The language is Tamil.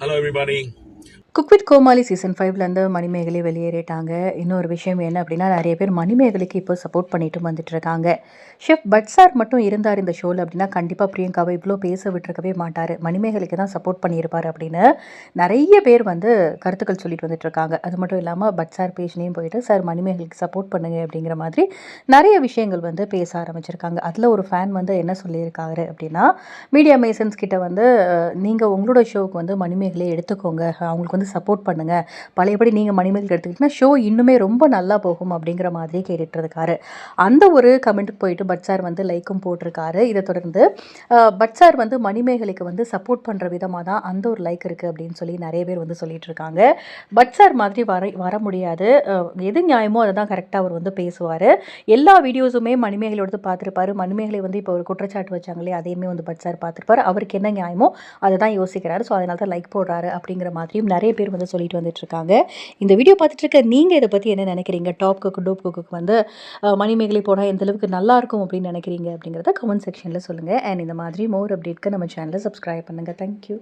Hello, everybody. Cook with Comali season ஃபைவ்லேருந்து மணிமேகலை வெளியேறிட்டாங்க. இன்னொரு விஷயம் என்ன அப்படின்னா நிறைய பேர் மணிமேகலைக்கு இப்போ சப்போர்ட் பண்ணிட்டு வந்துட்டு இருக்காங்க ஷெஃப் பட் சார் மட்டும் இருந்தார் இந்த ஷோவில் அப்படின்னா கண்டிப்பாக பிரியங்காவை இவ்வளோ பேச விட்டுருக்கவே மாட்டார். மணிமேகலைக்கு தான் சப்போர்ட் பண்ணியிருப்பார் அப்படின்னு நிறைய பேர் வந்து கருத்துக்கள் சொல்லிட்டு வந்துட்டு இருக்காங்க அது மட்டும் இல்லாமல் பட் சார் பேஜ்லேயும் போயிட்டு சார் மணிமேகலைக்கு சப்போர்ட் பண்ணுங்க அப்படிங்கிற மாதிரி நிறைய விஷயங்கள் வந்து பேச ஆரம்பிச்சிருக்காங்க. அதில் ஒரு ஃபேன் வந்து என்ன சொல்லியிருக்காரு அப்படின்னா மீடியா மேசன்ஸ் கிட்ட வந்து நீங்கள் உங்களோட ஷோவுக்கு வந்து மணிமேகலையை எடுத்துக்கோங்க. அவங்களுக்கு வந்து சப்போர்ட் பண்ணுங்கள் பழையபடி நீங்கள் மணிமேகலை எடுத்துக்கிட்டிங்கன்னா ஷோ இன்னுமே ரொம்ப நல்லா போகும் அப்படிங்கிற மாதிரி கேட்டுட்டுருதுக்காரு அந்த ஒரு கமெண்ட்டுக்கு போயிட்டு பட் சார் வந்து லைக்கும் போட்டிருக்காரு. இதை தொடர்ந்து பட் சார் வந்து மணிமேகலைக்கு வந்து சப்போர்ட் பண்ணுற விதமாக தான் அந்த ஒரு லைக் இருக்குது அப்படின்னு சொல்லி நிறைய பேர் வந்து சொல்லிட்டு இருக்காங்க பட் சார் மாதிரி வர வர முடியாது. எது நியாயமோ அதை தான் கரெக்டாக அவர் வந்து பேசுவார். எல்லா வீடியோஸுமே மணிமேகலையோட பார்த்துருப்பாரு. மணிமேகலை வந்து இப்போ ஒரு குற்றச்சாட்டு வச்சாங்களே அதையுமே வந்து பட் சார் பார்த்துருப்பாரு. அவருக்கு என்ன நியாயமோ அதை தான் யோசிக்கிறாரு. ஸோ அதனால தான் லைக் போடுறாரு அப்படிங்கிற மாதிரியும் நிறைய பேர் வந்து சொல்லிட்டு வந்துட்டு இருக்காங்க இந்த வீடியோ பார்த்துட்டு இருக்க நீங்கள் இதை பற்றி என்ன நினைக்கிறீங்க? டாப் குக்கு டோப் குக்கு வந்து மணிமேகலை போனால் எந்த அளவுக்கு நல்லா இருக்கும் அப்படின்னு நினைக்கிறீங்க அப்படிங்கிறத கமெண்ட் செக்ஷனில் சொல்லுங்கள் அண்ட் இந்த மாதிரி மோர் அப்டேட்க்கு நம்ம சேனலை சப்ஸ்கிரைப் பண்ணுங்கள் தேங்க்யூ